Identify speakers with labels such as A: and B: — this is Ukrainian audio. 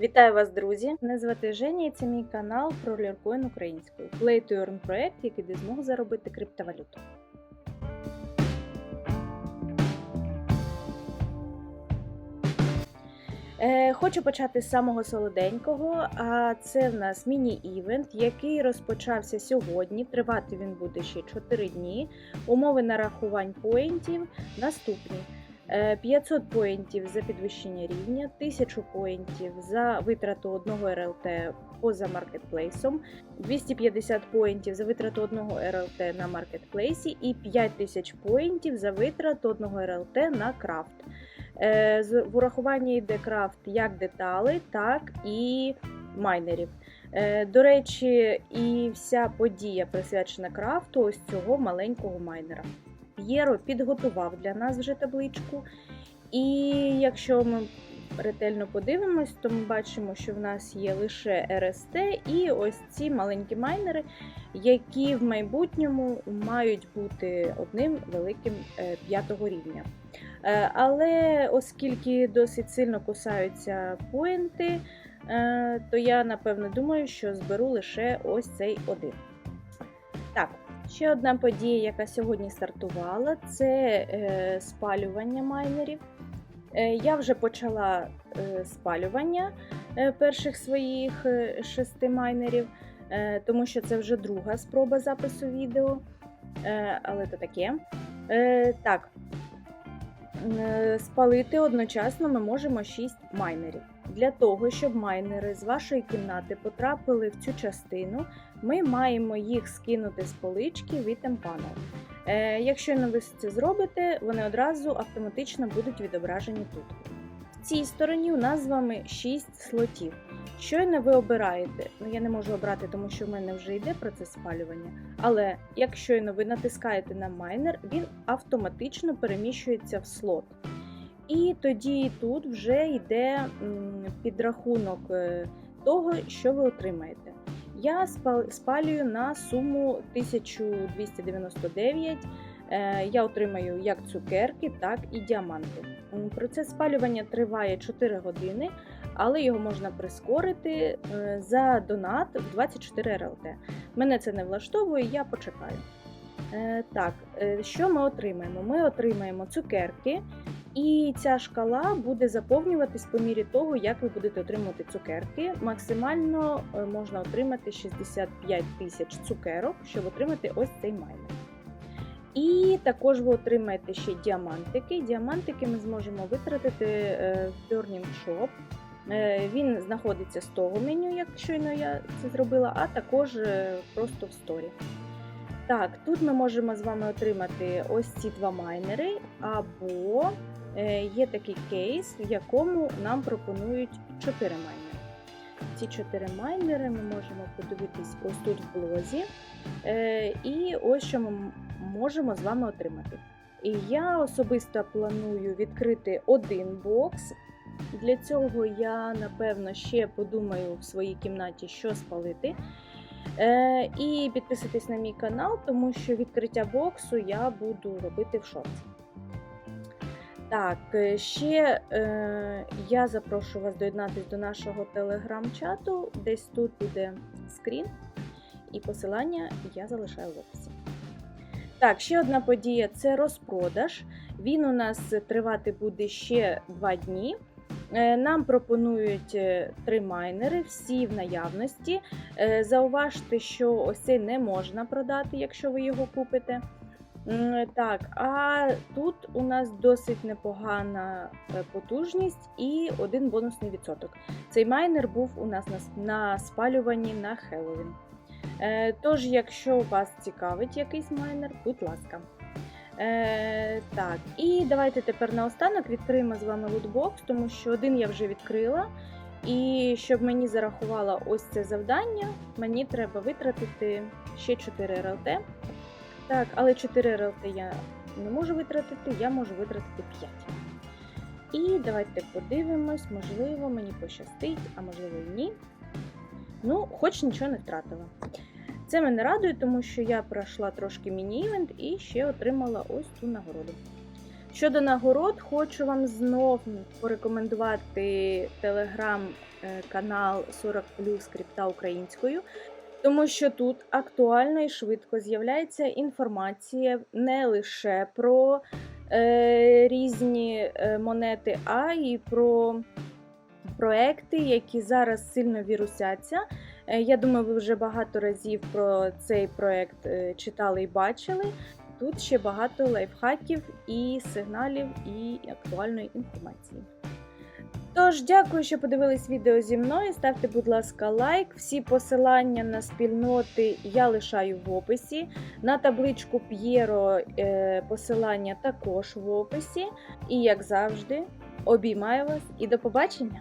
A: Вітаю вас, друзі! Мене звати Женя і це мій канал про ліркоін українською. Play to Earn проект, який дає змогу заробити криптовалюту. Е, Хочу почати з самого солоденького. А це в нас міні-івент, який розпочався сьогодні. Тривати він буде ще 4 дні. Умови нарахувань поінтів наступні. Е, 500 поінтів за підвищення рівня, 1000 поінтів за витрату одного РЛТ поза маркетплейсом, 250 поінтів за витрату одного РЛТ на маркетплейсі і 5000 поінтів за витрату одного РЛТ на крафт. Е, В урахуванні йде крафт як деталей, так і майнерів. Е, До речі, і вся подія присвячена крафту ось цього маленького майнера. П'єро підготував для нас вже табличку. І якщо ми ретельно подивимось, то ми бачимо, що в нас є лише РСТ і ось ці маленькі майнери, які в майбутньому мають бути одним великим е, п'ятого рівня. Е, Але оскільки досить сильно кусаються поінти, е, то я напевно думаю, що зберу лише ось цей один. Так, ще одна подія, яка сьогодні стартувала, це е, спалювання майнерів. Е, Я вже почала е, спалювання перших своїх шести майнерів, тому що це вже друга спроба запису відео. Але то таке. Так, спалити одночасно ми можемо 6 майнерів. Для того, щоб майнери з вашої кімнати потрапили в цю частину, ми маємо їх скинути з полички в item. Е, Якщо не ви це зробите, вони одразу автоматично будуть відображені тут. В цій стороні у нас з вами 6 слотів. Щойно ви обираєте, ну я не можу обрати, тому що в мене вже йде процес спалювання. Але як щойно ви натискаєте на майнер, він автоматично переміщується в слот. І тоді тут вже йде підрахунок е, того, що ви отримаєте. Я спалюю на суму 1299. Е, Я отримаю як цукерки, так і діаманти. Процес спалювання триває 4 години, але його можна прискорити е, за донат в 24 РЛТ. Мене це не влаштовує, я почекаю. Так, що ми отримаємо? Ми отримаємо цукерки, і ця шкала буде заповнюватись по мірі того, як ви будете отримувати цукерки. Максимально е, можна отримати 65 тисяч цукерок, щоб отримати ось цей майнер. І також ви отримаєте ще діамантики. Діамантики ми зможемо витратити е, в Burning Shop. Е, Він знаходиться з того меню, як щойно я це зробила, а також просто в сторі. Так, тут ми можемо з вами отримати ось ці два майнери, або є такий кейс, в якому нам пропонують 4 майнери. Ці 4 майнери ми можемо подивитись ось тут в блозі. Е, І ось що ми можемо з вами отримати. І я особисто планую відкрити один бокс. Для цього я, напевно, ще подумаю в своїй кімнаті, що спалити. Е, і підписуйтесь на мій канал, тому що відкриття боксу я буду робити в шорті. Так, е, ще е, я запрошую вас доєднатися до нашого телеграм-чату. Десь тут буде скрін, і посилання я залишаю в описі. Так, ще одна подія це розпродаж. Він у нас тривати буде ще 2 дні. Е, Нам пропонують е, три майнери, всі в наявності. Зауважте, що ось цей не можна продати, якщо ви його купите. Так, а тут у нас досить непогана е, потужність і один бонусний відсоток. Цей майнер був у нас на, спалюванні на Хеллоуін. Е, Тож, якщо вас цікавить якийсь майнер, будь ласка. Е, так, і давайте тепер наостанок відкриємо з вами лутбокс, тому що один я вже відкрила. І щоб мені зарахувало ось це завдання, мені треба витратити ще 4 РЛТ. Так, але 4 РЛТ я не можу витратити, я можу витратити 5. І давайте подивимось, можливо, мені пощастить, а можливо і ні. Ну, хоч нічого не втратила. Це мене радує, тому що я пройшла трошки міні-івент і ще отримала ось цю нагороду. Щодо нагород, хочу вам знов порекомендувати телеграм е, канал 40 скрипта українською, тому що тут актуально і швидко з'являється інформація не лише про е, різні е, монети, а й про проекти, які зараз сильно вірусяться. Е, Я думаю, ви вже багато разів про цей проект е, читали і бачили. Тут ще багато лайфхаків і сигналів, і актуальної інформації. Тож, дякую, що подивились відео зі мною. Ставте, будь ласка, лайк. Всі посилання на спільноти я лишаю в описі. На табличку П'єро е, посилання також в описі. І як завжди, обіймаю вас і до побачення!